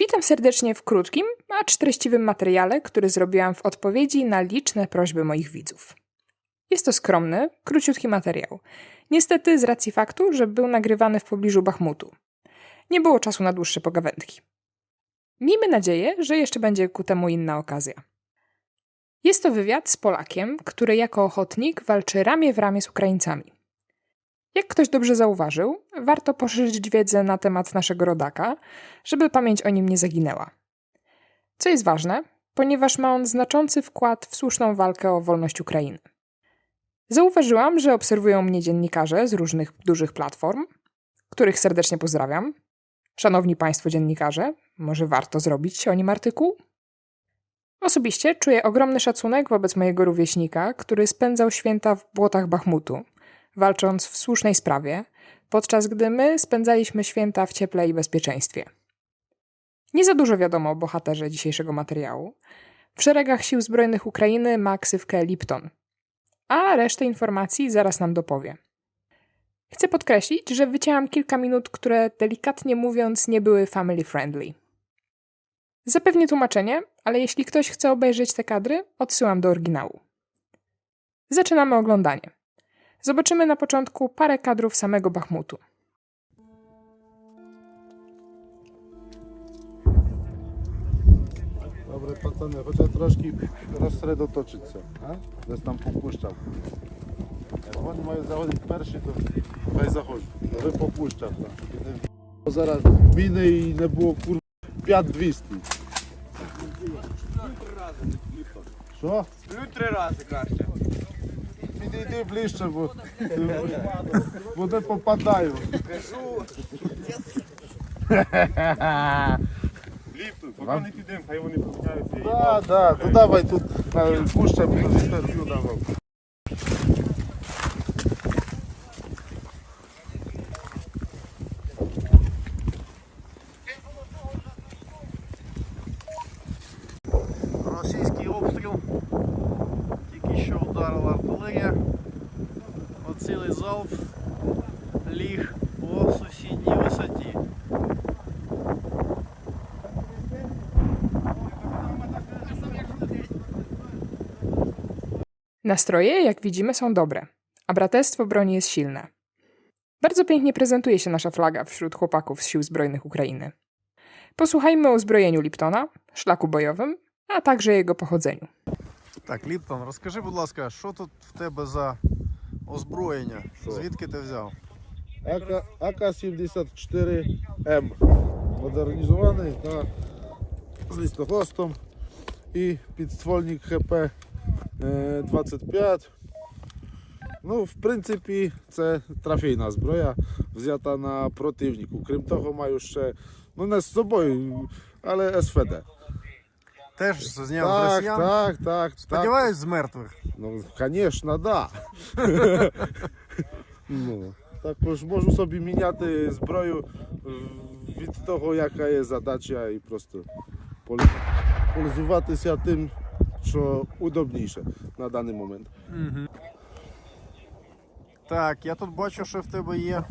Witam serdecznie w krótkim, acz treściwym materiale, który zrobiłam w odpowiedzi na liczne prośby moich widzów. Jest to skromny, króciutki materiał. Niestety z racji faktu, że był nagrywany w pobliżu Bachmutu. Nie było czasu na dłuższe pogawędki. Miejmy nadzieję, że jeszcze będzie ku temu inna okazja. Jest to wywiad z Polakiem, który jako ochotnik walczy ramię w ramię z Ukraińcami. Jak ktoś dobrze zauważył, warto poszerzyć wiedzę na temat naszego rodaka, żeby pamięć o nim nie zaginęła. Co jest ważne, ponieważ ma on znaczący wkład w słuszną walkę o wolność Ukrainy. Zauważyłam, że obserwują mnie dziennikarze z różnych dużych platform, których serdecznie pozdrawiam. Szanowni Państwo dziennikarze, może warto zrobić o nim artykuł? Osobiście czuję ogromny szacunek wobec mojego rówieśnika, który spędzał święta w błotach Bachmutu, walcząc w słusznej sprawie, podczas gdy my spędzaliśmy święta w cieple i bezpieczeństwie. Nie za dużo wiadomo o bohaterze dzisiejszego materiału. W szeregach Sił Zbrojnych Ukrainy ma ksywkę Lipton, a resztę informacji zaraz nam dopowie. Chcę podkreślić, że wycięłam kilka minut, które delikatnie mówiąc nie były family friendly. Zapewnię tłumaczenie, ale jeśli ktoś chce obejrzeć te kadry, odsyłam do oryginału. Zaczynamy oglądanie. Zobaczymy na początku parę kadrów samego Bachmutu. Dobre pacany, chociaż troszkę rozsredotoczyć się, że tam popuszczam. Jak oni mają zachodzić pierwszy, to weź zachodź, że no popuszczam tam. Bo zaraz minę i nie było kurwa 5200. Co? Trzy razy kraście. Підійди ближче, бо, бо не попадаю. Кажу. Ліфту, поки не підемо, хай вони поміняються. Так, так, давай тут пуща, буду інтерв'ю Оцілий залп ліг по сусідній висоті. Nastroje, jak widzimy, są dobre, a braterstwo broni jest silne. Bardzo pięknie prezentuje się nasza flaga wśród chłopaków z Sił Zbrojnych Ukrainy. Posłuchajmy o uzbrojeniu Liptona, szlaku bojowym, a także jego pochodzeniu. Так, Ліптон, розкажи, будь ласка, що тут в тебе за озброєння? Що? Звідки ти взяв? АК- АК-74М. Модернізований та з листохвостом і підствольник ХП-25. Ну, в принципі, це трофейна зброя, взята на противнику. Крім того, маю ще, ну не з собою, але СФД. Теж зняв з Так, росіян? так, так, так. Сподіваюсь, з мертвих. Ну, звісно, да. ну, також можу собі міняти зброю е, від того, яка є задача, і просто полі- пользуватися тим, що удобніше на даний момент. Так, я тут бачу, що в тебе є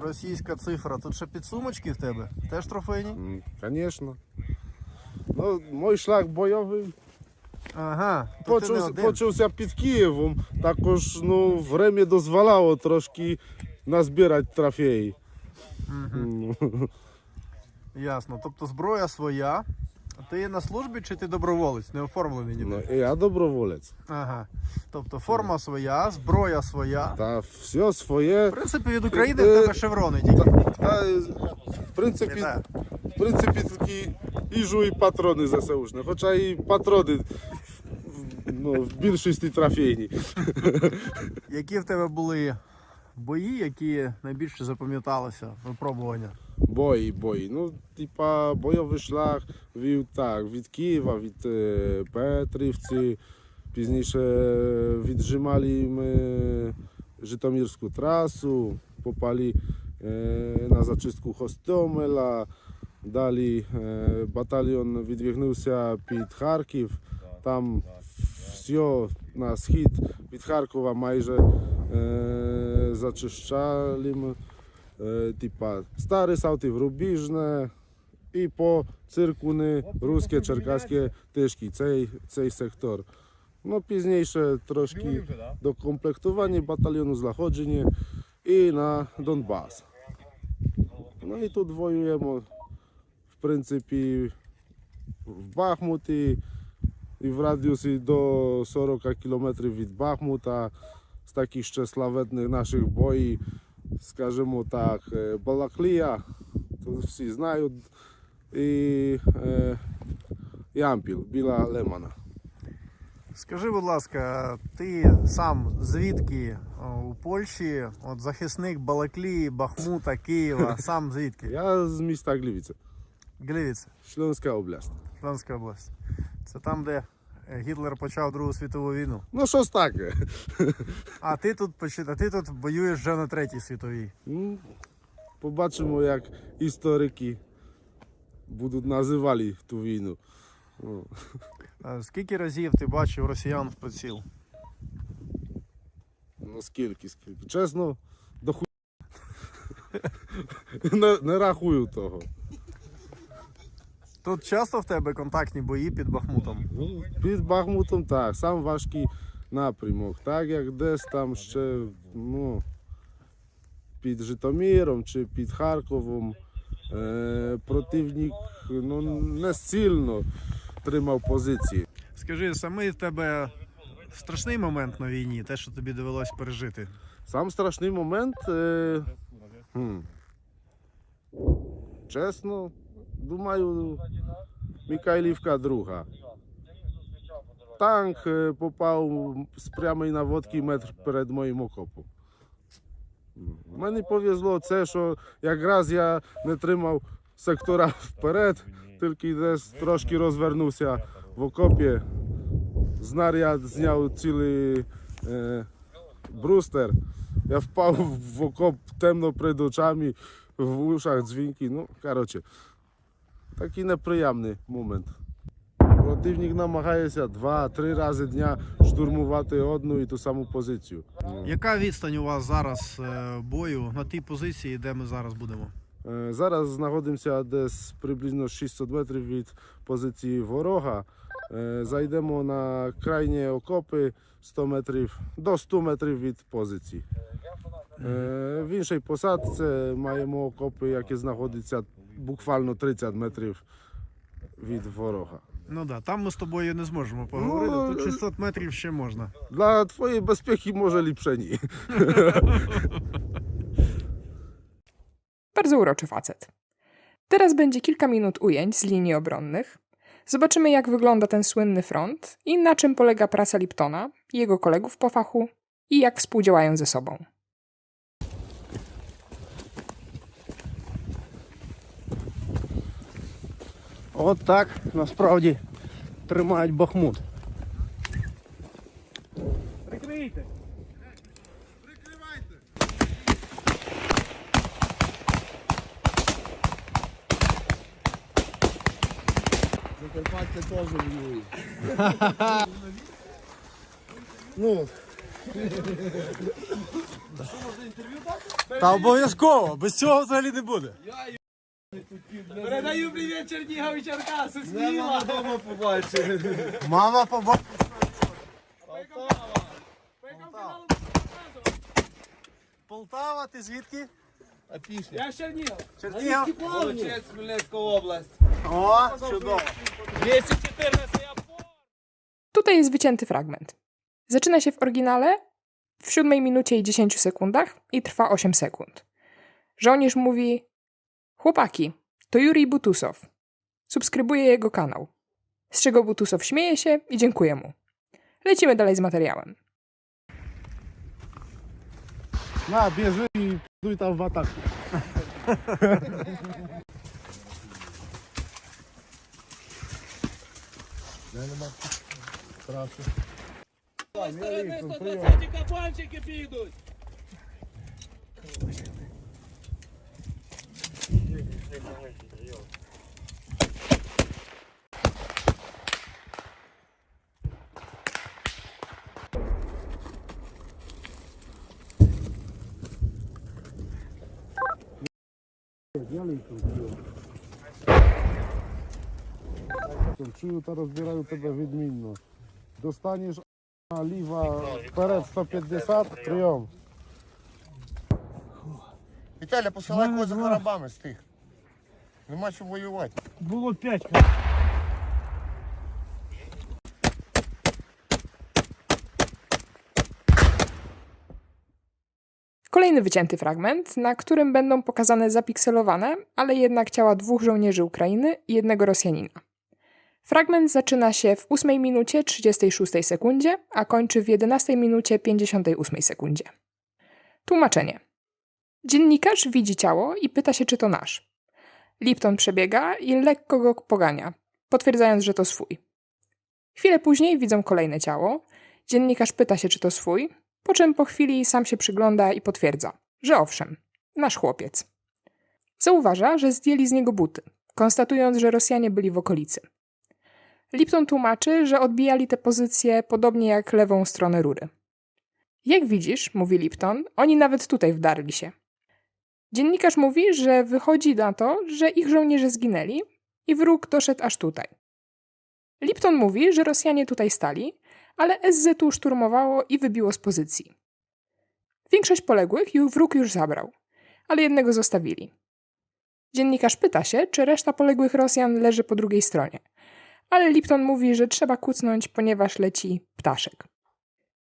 російська цифра. Тут ще підсумочки в тебе? Теж трофейні? М, Звісно. Ну, mój шлях бойовий Ага. то ти не почався, один. почався під Києвом. Також ну, время дозволяло трошки назбирати трофеї. Ну, Ясно. Тобто зброя своя. Ти на службі чи ти доброволець, не оформлений ніде? ну, я доброволець. Ага. Тобто форма своя, зброя своя. Та все своє. В принципі, від України Е, в тебе шеврони тільки. Та, в принципі, Вітаю. в принципі, такі їжу і патрони ЗСУшні, хоча і патрони ну, в більшості трофейні. Які в тебе були бої, які найбільше запам'яталися, випробування? Бої, бої. Ну, типа, бойовий шлях вів так, від Києва, від е, Петрівці. Пізніше віджимали ми Житомирську трасу, попали е, на зачистку Хостомеля. Далі е, батальйон відвігнувся під Харків. Там все на схід від Харкова майже е, зачищали. Е, типа Старий Салтів, Рубіжне І по циркуни руське, черкаське тишки, цей, цей сектор. Ну, пізніше трошки докомплектування батальйону злагодження і на Донбас. Ну і тут воюємо, в принципі, в Бахмуті і в радіусі до 40 кілометрів від Бахмута з таких ще славетних наших боїв, скажімо так, е, Балаклія, то всі знають, і е, Ямпіл, Біла Лемана. Скажи, будь ласка, ти сам звідки о, у Польщі, от захисник Балаклії, Бахмута, Києва, сам звідки? Я з міста Глівіця, Глівіць, Члянська область. Франська область. Це там, де е, Гітлер почав Другу світову війну. Ну, щось таке. А ти тут а ти тут воюєш вже на третій світовій. Ну, побачимо, як історики будуть називали ту війну. Ну, Е, Скільки разів ти бачив росіян в приціл? Ну скільки, скільки. Чесно, до ху... не, не рахую того. Тут часто в тебе контактні бої під Бахмутом? Ну, під Бахмутом так, сам важкий напрямок. Так як десь там ще ну, під Житомиром чи під Харковом е, противник ну, не сильно тримав позиції. Скажи, самий в тебе страшний момент на війні, те, що тобі довелось пережити. Сам страшний момент. Е, хм, чесно, думаю, Микайлівка друга. Танк е, попав з прямої наводки метр перед моїм окопом. Мені повезло це, що якраз я не тримав сектора вперед, тільки десь трошки розвернувся в окопі. Знаряд зняв цілий е, брустер. Я впав в окоп темно перед очами, в ушах дзвінки. Ну, коротше, такий неприємний момент. Противник намагається два-три рази дня штурмувати одну і ту саму позицію. Яка відстань у вас зараз е, бою на тій позиції, де ми зараз будемо? Е, Зараз знаходимося десь приблизно 600 метрів від позиції ворога. Е, Зайдемо на крайні окопи 100 метрів до 100 метрів від позиції. Е, В іншій посадці маємо окопи, які знаходяться буквально 30 метрів від ворога. Ну так, да, там ми з тобою не зможемо поговорити. Ну, Тут 600 метрів ще можна. Для твоєї безпеки може ліпше ні. Bardzo uroczy facet. Teraz będzie kilka minut ujęć z linii obronnych. Zobaczymy, jak wygląda ten słynny front i na czym polega praca Liptona i jego kolegów po fachu i jak współdziałają ze sobą. От так насправді тримають Бахмут. Прикрийте! Прикривайте! Закарпаття теж воює. Ну, Та обов'язково, без цього взагалі не буде. Передаю привіт Чернігові Черкаси, сміла! вдома побачив. Мама побачила. Полтава, ти звідки? Я з Чернігова. Чернігів. Молодець, Хмельницька область. О, чудово. 214 опор. Tutaj jest wycięty fragment. Zaczyna się w oryginale w 7 minucie i 10 sekundach i trwa 8 sekund. Żołnierz mówi: Chłopaki, to Jurij Butusow. Subskrybuję jego kanał. Z czego Butusow śmieje się i dziękuję mu. Lecimy dalej z materiałem. На, біжи і дуй там в атаку. Сторони 120 кабанчики підуть. Чую та розбираю тебе відмінно. Достанеш ліва вперед 150, прийом. Віталя, посилай коза барабами з тих. Нема чим воювати. Було п'ять. Kolejny wycięty fragment, na którym będą pokazane zapikselowane, ale jednak ciała dwóch żołnierzy Ukrainy i jednego Rosjanina. Fragment zaczyna się w 8 minucie 36 sekundzie, a kończy w 11 minucie 58 sekundzie. Tłumaczenie. Dziennikarz widzi ciało i pyta się, czy to nasz. Lipton przebiega i lekko go pogania, potwierdzając, że to swój. Chwilę później widzą kolejne ciało. Dziennikarz pyta się, czy to swój, po czym po chwili sam się przygląda i potwierdza, że owszem, nasz chłopiec. Zauważa, że zdjęli z niego buty, konstatując, że Rosjanie byli w okolicy. Lipton tłumaczy, że odbijali te pozycje podobnie jak lewą stronę rury. Jak widzisz, mówi Lipton, oni nawet tutaj wdarli się. Dziennikarz mówi, że wychodzi na to, że ich żołnierze zginęli i wróg doszedł aż tutaj. Lipton mówi, że Rosjanie tutaj stali, ale SZ-u szturmowało i wybiło z pozycji. Większość poległych wróg już zabrał, ale jednego zostawili. Dziennikarz pyta się, czy reszta poległych Rosjan leży po drugiej stronie, ale Lipton mówi, że trzeba kucnąć, ponieważ leci ptaszek.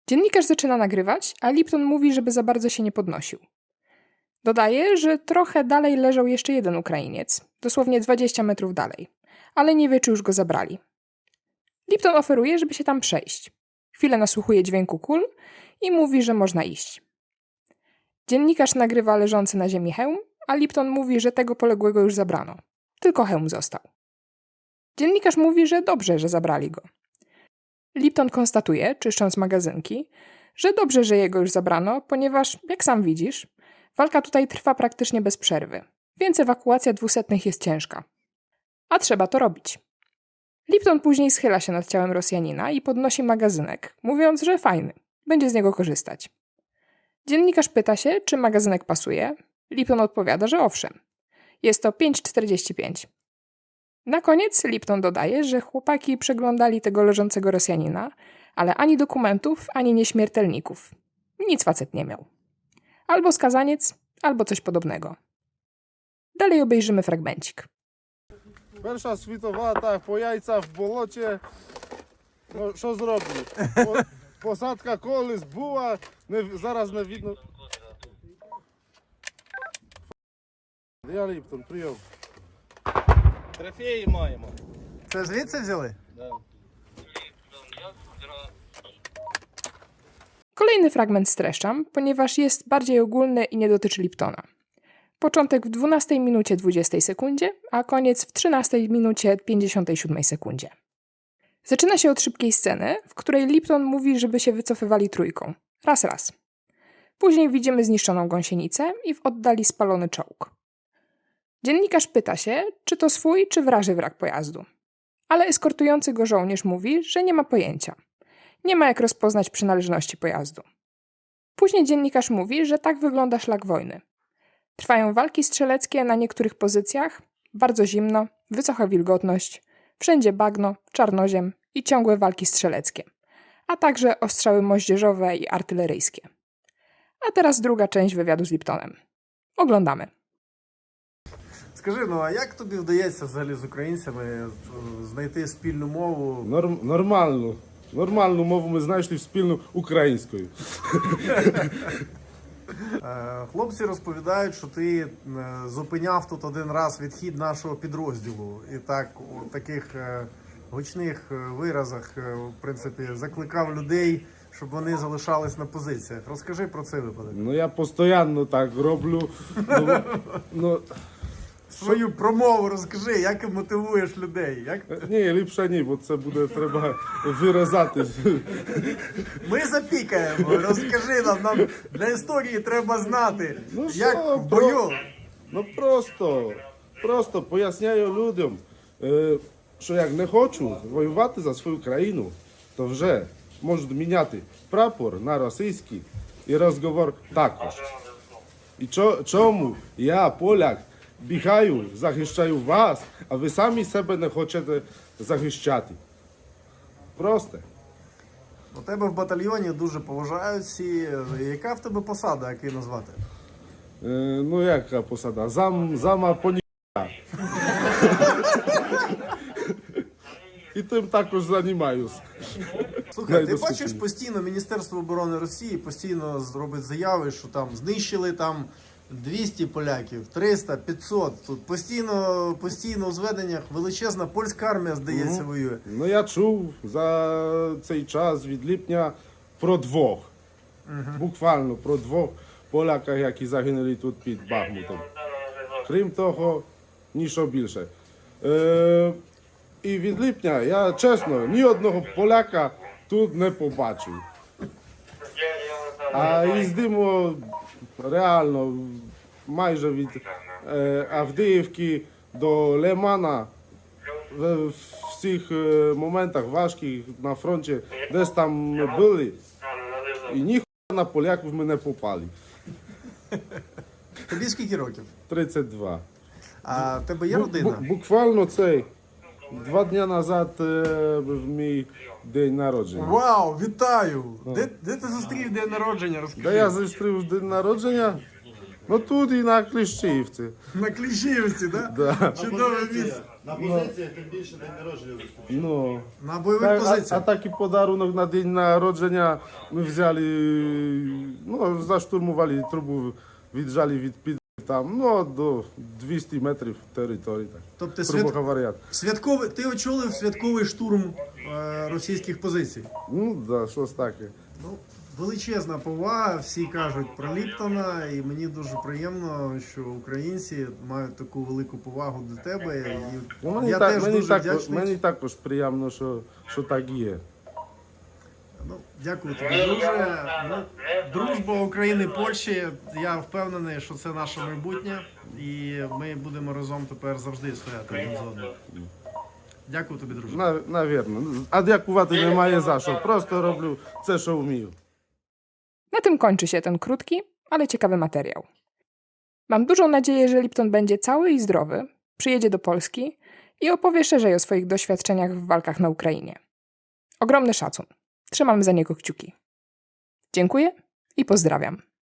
Dziennikarz zaczyna nagrywać, a Lipton mówi, żeby za bardzo się nie podnosił. Dodaje, że trochę dalej leżał jeszcze jeden Ukrainiec, dosłownie 20 metrów dalej, ale nie wie, czy już go zabrali. Lipton oferuje, żeby się tam przejść. Chwilę nasłuchuje dźwięku kul i mówi, że można iść. Dziennikarz nagrywa leżący na ziemi hełm, a Lipton mówi, że tego poległego już zabrano. Tylko hełm został. Dziennikarz mówi, że dobrze, że zabrali go. Lipton konstatuje, czyszcząc magazynki, że dobrze, że jego już zabrano, ponieważ, jak sam widzisz, walka tutaj trwa praktycznie bez przerwy, więc ewakuacja dwusetnych jest ciężka. A trzeba to robić. Lipton później schyla się nad ciałem Rosjanina i podnosi magazynek, mówiąc, że fajny, będzie z niego korzystać. Dziennikarz pyta się, czy magazynek pasuje. Lipton odpowiada, że owszem. Jest to 5,45. Na koniec Lipton dodaje, że chłopaki przeglądali tego leżącego Rosjanina, ale ani dokumentów, ani nieśmiertelników. Nic facet nie miał Albo skazaniec, albo coś podobnego. Dalej obejrzymy fragmencik. Перша світова, так, по яйцях в болоті. Ну, що зроблю? По- Посадка колись була, не, зараз не видно. Я Ліптон, прийом. Трофеї маємо. Це звідси взяли? Да. Kolejny fragment streszczam, ponieważ jest bardziej ogólny i nie dotyczy Liptona. Początek w 12 minucie 20 sekundzie, a koniec w 13 minucie 57 sekundzie. Zaczyna się od szybkiej sceny, w której Lipton mówi, żeby się wycofywali trójką. Raz, raz. Później widzimy zniszczoną gąsienicę i w oddali spalony czołg. Dziennikarz pyta się, czy to swój, czy wraży wrak pojazdu. Ale eskortujący go żołnierz mówi, że nie ma pojęcia Nie ma jak rozpoznać przynależności pojazdu. Później dziennikarz mówi, że tak wygląda szlak wojny. Trwają walki strzeleckie na niektórych pozycjach, bardzo zimno, wysoka wilgotność, wszędzie bagno, czarnoziem i ciągłe walki strzeleckie, a także ostrzały moździerzowe i artyleryjskie. A teraz druga część wywiadu z Liptonem. Oglądamy. Скажи, ну а як тобі вдається взагалі з українцями е, знайти спільну мову? Норм, нормально. Нормальну мову ми знайшли спільну українською. Е, Хлопці розповідають, що ти е, зупиняв тут один раз відхід нашого підрозділу, і так у таких е, гучних виразах, в принципі, закликав людей, щоб вони залишались на позиціях. Розкажи про цей випадок. Ну я постійно так роблю. Ну, ну, Свою промову розкажи, як ти мотивуєш людей. Як ні, ліпше ні, бо це буде треба вирізати. ми запікаємо, розкажи нам, нам для історії треба знати, Ну як що, в бою. Ну просто, просто поясняю людям, е, що як не хочу воювати за свою країну, то вже можуть міняти прапор на російський і розговор також. І чо, чому я, поляк, бігають, захищають вас, а ви самі себе не хочете захищати. Просто. У тебе в батальйоні дуже поважають всі. Яка в тебе посада, як її назвати? Е, ну яка посада? Зам, зама поні. І тим також займаюся. Слухай, ти бачиш постійно Міністерство оборони Росії постійно робить заяви, що там знищили там 200 поляків, 300, 500. Тут постійно, постійно у зведеннях величезна польська армія, здається, воює. Ну я чув за цей час від липня про двох. Буквально про двох поляках, які загинули тут під Бахмутом. Крім того, нічого більше. Е, і від липня я чесно ні одного поляка тут не побачив. А їздимо реально майже від е, Авдіївки до Лимана в всіх е, моментах важких на фронті, десь там ми були, і ніхуя на поляків ми не попали. Тобі скільки років? 32. А в тебе є Бу- родина? бу- буквально цей. Два дні назад е, був мій день народження. Вау, вітаю! Де, де ти зустрів день народження? Розкажи. Де я зустрів день народження? Ну тут і на Кліщівці. На Кліщівці, да? Да. Чудове місце. На позиціях більше день Ну, На бойових Так, а, а позиціях. такий подарунок на день народження ми взяли, ну, заштурмували трубу, віджали від під там, ну, до 200 метрів території. Так. Тобто свят... говоря. святковий, ти очолив святковий штурм е, російських позицій. Ну, да, щось таке. Ну, величезна повага, всі кажуть про Ліптона, і мені дуже приємно, що українці мають таку велику повагу до тебе. І Ну, мені, я так, теж мені, дуже також, вдячний. мені також приємно, що, що так є. Ну, дякую тобі, друже. Ну, дружба України і Польщі. Я впевнений, що це наше майбутнє, і ми будемо разом тепер завжди стояти один з одним. Дякую тобі, друже. На, навірно. А дякувати немає за що. Просто роблю це, що вмію. Na tym kończy się ten krótki, ale ciekawy materiał. Mam dużą nadzieję, że Lipton będzie cały i zdrowy, przyjedzie do Polski i opowie szerzej o swoich doświadczeniach w walkach na Ukrainie. Ogromny szacun. Trzymam za niego kciuki. Dziękuję i pozdrawiam.